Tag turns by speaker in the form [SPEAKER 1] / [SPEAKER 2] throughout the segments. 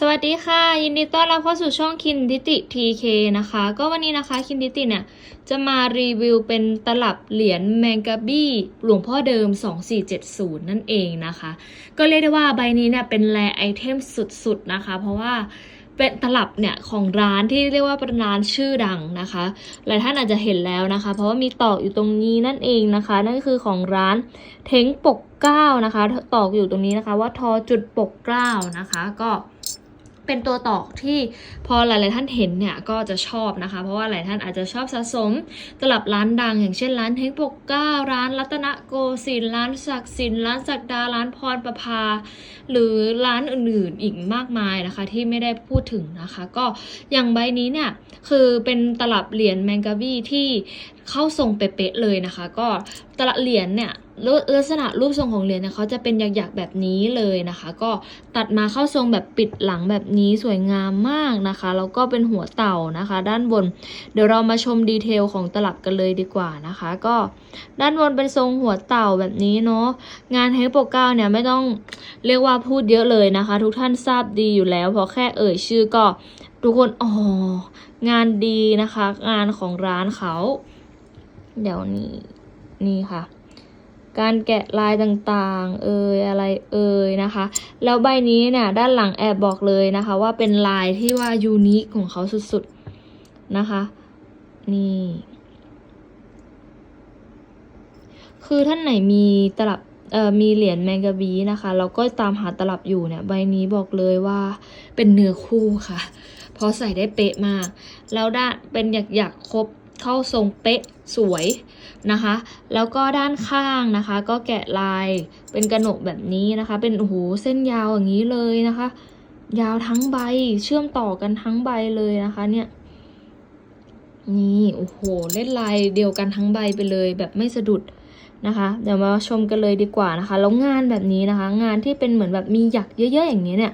[SPEAKER 1] สวัสดีค่ะ ยินดีต้อนรับเข้าสู่ช่องคินทิติทีเคนะคะ ก็วันนี้นะคะคินทิติเนี่ย จะมารีวิวเป็นตลับเหรียญแมงกาบี้หลวงพ่อเดิม 2470 นั่นเองนะคะ ก็เรียกได้ว่าใบนี้เนี่ยเป็นแรไอเทมสุดๆนะคะ เพราะว่าเป็นตลับเนี่ยของร้านที่เรียกว่าเป็นร้านชื่อดังนะคะ หลายท่านอาจจะเห็นแล้วนะคะ เพราะว่ามีตอกอยู่ตรงนี้นั่นเองนะคะ นั่นก็คือของร้านเทงปกเกล้านะคะ ตอกอยู่ตรงนี้นะคะ ว่าทอจุดปกเกล้านะคะ ก็ เป็นตัวตอกที่พอหลายๆท่านเห็นเนี่ยก็จะชอบนะคะ เพราะว่าหลายท่านอาจจะชอบสะสมตลับร้านดัง อย่างเช่นร้านเทงปกเก้าร้านรัตนโกสินทร์ร้านศักดิ์สินร้านศักดาร้านพรประภา หรือร้านอื่นๆอีกมากมายนะคะ ที่ไม่ได้พูดถึงนะคะ ก็อย่างใบนี้เนี่ยคือเป็นตลับเหรียญแมงกาบี้ที่เข้าทรงเป๊ะๆเลยนะคะ ก็ตลับเหรียญเนี่ย ลักษณะรูปทรงของเหรียญเนี่ยเขาจะเป็นหยักๆแบบนี้เลยนะคะ ก็ตัดมาเข้าทรงแบบปิดหลังแบบนี้สวยงามมากนะคะแล้วก็เป็นหัวเต่านะคะ ด้านบน เดี๋ยวเรามาชมดีเทลของตลับกันเลยดีกว่านะคะ ก็ด้านบนเป็นทรงหัวเต่าแบบนี้เนาะงานเฮปโปเก้าเนี่ยไม่ต้องเรียกว่าพูดเยอะเลยนะคะ ทุกท่านทราบดีอยู่แล้วเพราะแค่เอ่ยชื่อก็ทุกคนอ๋องานดีนะคะ งานของร้านเขา เดี๋ยวนี้นี่ค่ะ การแกะลายต่างๆ เอ่ยอะไรเอ่ยนะคะ แล้วใบนี้เนี่ยด้านหลังแอบบอกเลยนะคะ ว่าเป็นลายที่ว่ายูนิคของเขาสุดๆนะคะ นี่ คือท่านไหนมีตลับเอ่อมีเหรียญแมงกาบีนะคะแล้วก็ตามหาตลับอยู่เนี่ย ใบนี้บอกเลยว่าเป็นเนื้อคู่ค่ะ เพราะใส่ได้เป๊ะมาก แล้วด้านเป็นหยักหยักๆครบ เข้าทรงเป๊ะสวยนะคะ แล้วก็ด้านข้างนะคะ ก็แกะลายเป็นกระหนกแบบนี้นะคะ เป็นโอ้โหเส้นยาวอย่างนี้เลยนะคะ ยาวทั้งใบเชื่อมต่อกันทั้งใบเลยนะคะเนี่ยนี่โอ้โหเล่นลายเดียวกันทั้งใบไปเลยแบบไม่สะดุดนะคะ เดี๋ยวมาชมกันเลยดีกว่านะคะ แล้วงานแบบนี้นะคะ งานที่เป็นเหมือนแบบมีหยักเยอะ ๆ อย่างนี้เนี่ย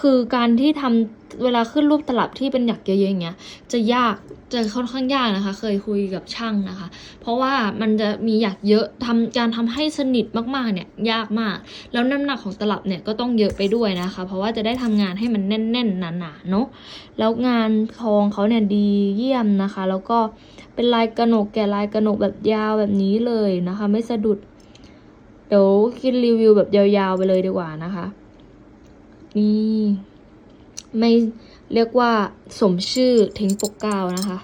[SPEAKER 1] คือการที่ทำ เวลาขึ้นรูปตลับที่เป็นหยักเยอะๆอย่างเงี้ยจะยากจะค่อนข้างยากนะคะ เคยคุยกับช่างนะคะ เพราะว่ามันจะมีหยักเยอะทำการทำให้สนิทมากๆเนี่ยยากมาก แล้วน้ำหนักของตลับเนี่ยก็ต้องเยอะไปด้วยนะคะ เพราะว่าจะได้ทำงานให้มันแน่นๆหนาๆเนาะแล้วงานทองเขาเนี่ยดีเยี่ยมนะคะ แล้วก็เป็นลายกระหนกแกะลายกระหนกแบบยาวแบบนี้เลยนะคะ ไม่สะดุดเดี๋ยวคิดรีวิวแบบยาวๆไปเลยดีกว่านะคะ นี่ ไม่เรียกว่าสมชื่อเทงปกเกล้านะคะ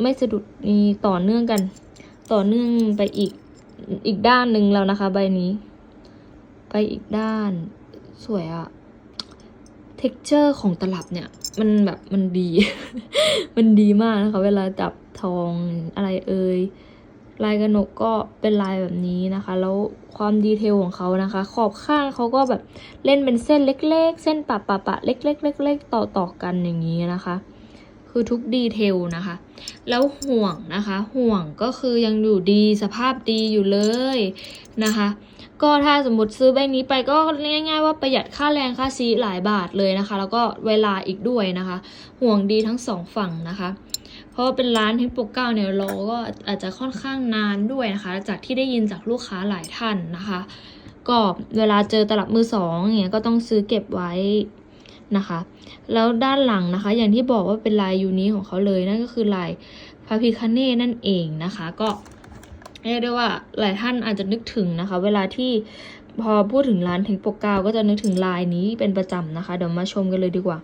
[SPEAKER 1] ไม่สะดุดนี่ต่อเนื่องกัน ต่อเนื่องไปอีกอีกด้านหนึ่งแล้วนะคะ ใบนี้ ไปอีกด้านสวยอะเท็กเจอร์ของตลับเนี่ย มันแบบมันดี มันดีมากนะคะ เวลาจับทองอะไรเอ่ย ลายกระหนกก็เป็นลายแบบนี้นะคะ แล้วความดีเทลของเขานะคะ ขอบข้างเขาก็แบบเล่นเป็นเส้นเล็ก ๆ เส้นปะปะปะเล็กๆเล็กๆต่อต่อๆกันอย่างนี้นะคะ คือทุกดีเทลนะคะ แล้วห่วงนะคะ ห่วงก็คือยังอยู่ดีสภาพดีอยู่เลยนะคะ ก็ถ้าสมมติซื้อใบนี้ไปก็ง่าย ๆ ว่าประหยัดค่าแรงค่าซีหลายบาทเลยนะคะ แล้วก็เวลาอีกด้วยนะคะ ห่วงดีทั้งสองฝั่งนะคะ เพราะเป็นร้านที่ปกเก้าเนี่ยรอก็อาจจะค่อนข้างนานด้วยนะคะ จากที่ได้ยินจากลูกค้าหลายท่านนะคะ ก็เวลาเจอตลับมือสองอย่างเงี้ยก็ต้องซื้อเก็บไว้นะคะ แล้วด้านหลังนะคะ อย่างที่บอกว่าเป็นลายยูนิของเขาเลยนั่นก็คือลายพระพิคเน่นั่นเองนะคะ ก็เรียกได้ว่าหลายท่านอาจจะนึกถึงนะคะ เวลาที่พอพูดถึงร้านเทงปกเก้าก็จะนึกถึงลายนี้เป็นประจำนะคะ เดี๋ยวมาชมกันเลยดีกว่า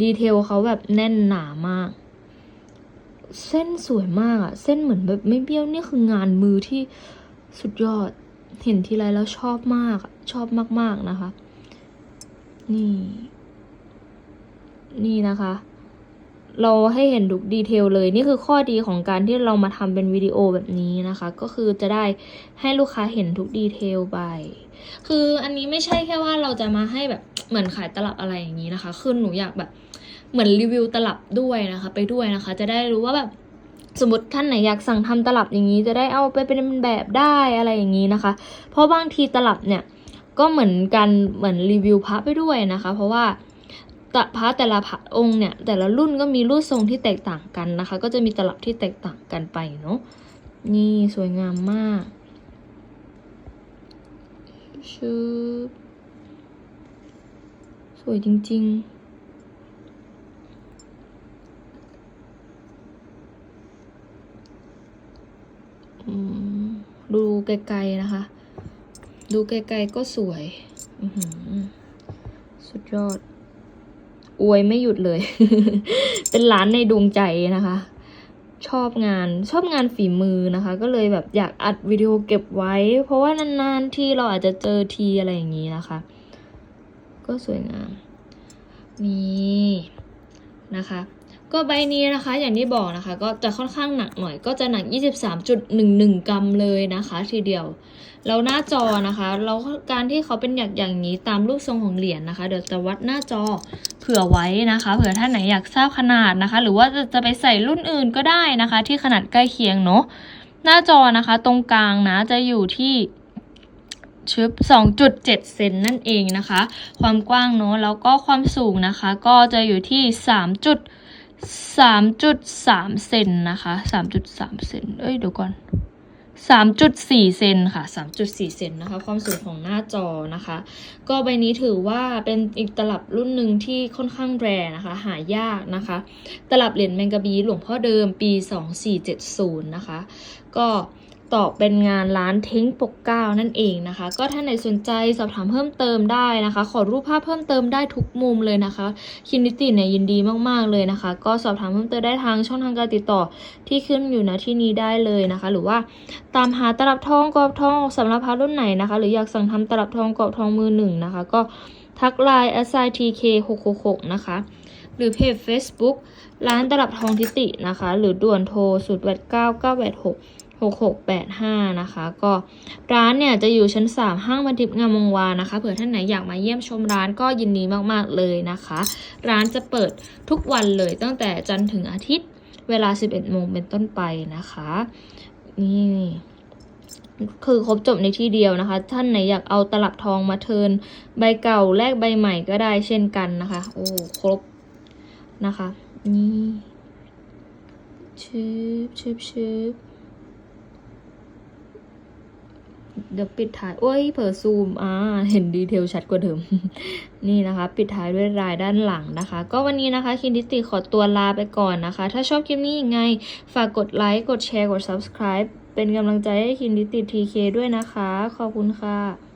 [SPEAKER 1] ดีเทลเขาแบบแน่นหนามาก เส้นสวยมากอะเส้นเหมือนแบบไม่เบี้ยวนี่คืองานมือที่สุดยอด เห็นทีไรแล้วชอบมาก ชอบมาก ๆ นะคะ นี่ นี่นะคะ เราให้เห็นทุกดีเทลเลย นี่คือข้อดีของการที่เรามาทำเป็นวิดีโอแบบนี้นะคะ ก็คือจะได้ให้ลูกค้าเห็นทุกดีเทลไป คืออันนี้ไม่ใช่แค่ว่าเราจะมาให้แบบเหมือนขายตลับอะไรอย่างนี้นะคะ คือหนูอยากแบบ เหมือนรีวิวตลับด้วยนะคะ ไปด้วยนะคะ จะได้รู้ว่าแบบสมมติท่านไหนอยากสั่งทำตลับอย่างนี้จะได้เอาไปเป็นแบบได้อะไรอย่างนี้นะคะ เพราะบางทีตลับเนี่ยก็เหมือนกันเหมือนรีวิวพระไปด้วยนะคะ เพราะว่าตะพระแต่ละพระองค์เนี่ยแต่ละรุ่นก็มีรูปทรงที่แตกต่างกันนะคะ ก็จะมีตลับที่แตกต่างกันไปเนาะนี่สวยงามมากชื่อสวยจริง ๆ ดูไกลๆนะคะ ดูไกลๆก็สวยสุดยอด อวยไม่หยุดเลย เป็นร้านในดวงใจนะคะ ชอบงานชอบงานฝีมือนะคะ ก็เลยแบบอยากอัดวิดีโอเก็บไว้ เพราะว่านานๆที่เราอาจจะเจอทีอะไรอย่างนี้นะคะ ก็สวยงาม นี่นะคะ ก็ใบนี้นะคะอย่างที่บอกนะคะ ก็จะค่อนข้างหนักหน่อย ก็จะหนัก 23.11 กรัมเลยนะคะ ทีเดียวแล้วหน้าจอนะคะแล้วการที่เขาเป็นอย่างอย่างนี้ตามรูปทรงของเหรียญนะคะ เดี๋ยวจะวัดหน้าจอเผื่อไว้นะคะ เผื่อท่านไหนอยากทราบขนาดนะคะ หรือว่าจะจะไปใส่รุ่นอื่นก็ได้นะคะ ที่ขนาดใกล้เคียงเนาะหน้าจอนะคะตรงกลางนะจะอยู่ที่ชึบ2.7 เซนนั่นเองนะคะ ความกว้างเนาะแล้วก็ความสูงนะคะ ก็จะอยู่ที่ 3 สามจุดสามเซนนะคะสามจุดสามเซนเอ้ยเดี๋ยวก่อนสามจุดสี่เซนค่ะสามจุดสี่เซนนะคะ ความสูงของหน้าจอนะคะ ก็ใบนี้ถือว่าเป็นอีกตลับรุ่นหนึ่งที่ค่อนข้างแรนะคะ หายากนะคะ ตลับเหรียญแมงกะบีหลวงพ่อเดิมปีสองสี่เจ็ดศูนย์นะคะ ก็ ต่อเป็นงานร้านเท้งปกเก้านั่นเองนะคะ ก็ถ้าไหนสนใจสอบถามเพิ่มเติมได้นะคะ ขอรูปภาพเพิ่มเติมได้ทุกมุมเลยนะคะคินิติเนี่ยยินดีมากๆเลยนะคะ ก็สอบถามเพิ่มเติมได้ทางช่องทางการติดต่อที่ขึ้นอยู่ณที่นี้ได้เลยนะคะ หรือว่าตามหาตลับทองกรอบทองสำหรับพระรุ่นไหนนะคะ หรืออยากสั่งทำตลับทองกรอบทองมือหนึ่งนะคะ ก็ทักไลน์ s i t k 6 6 6นะคะหรือเพจ Facebook ร้านตลับทองทิตินะคะ หรือด่วนโทร 0 8 9 9 8 6 6685 นะคะ ก็ร้านเนี่ยจะอยู่ชั้น 3 ห้างบันทิพงามวงวานนะคะ เผื่อท่านไหนอยากมาเยี่ยมชมร้านก็ยินดีมากๆเลยนะคะ ร้านจะเปิดทุกวันเลยตั้งแต่จันทร์ถึงอาทิตย์ เวลา 11โมงเป็นต้นไปนะคะ นี่คือครบจบในที่เดียวนะคะ ท่านไหนอยากเอาตลับทองมาเทินใบเก่าแลกใบใหม่ก็ได้เช่นกันนะคะ โอ้ครบนะคะ นี่ชืบชืบชืบ เดี๋ยวปิดท้าย โอ้ยเผลอซูม อ่า เห็นดีเทลชัดกว่าเดิม นี่นะคะ ปิดท้ายด้วยรายด้านหลังนะคะ ก็วันนี้นะคะคินดิสติขอตัวลาไปก่อนนะคะ ถ้าชอบคลิปนี้ยังไง ฝากกดไลค์ กดแชร์ กด subscribe เป็นกำลังใจให้คินดิสติทีเคด้วยนะคะ ขอบคุณค่ะ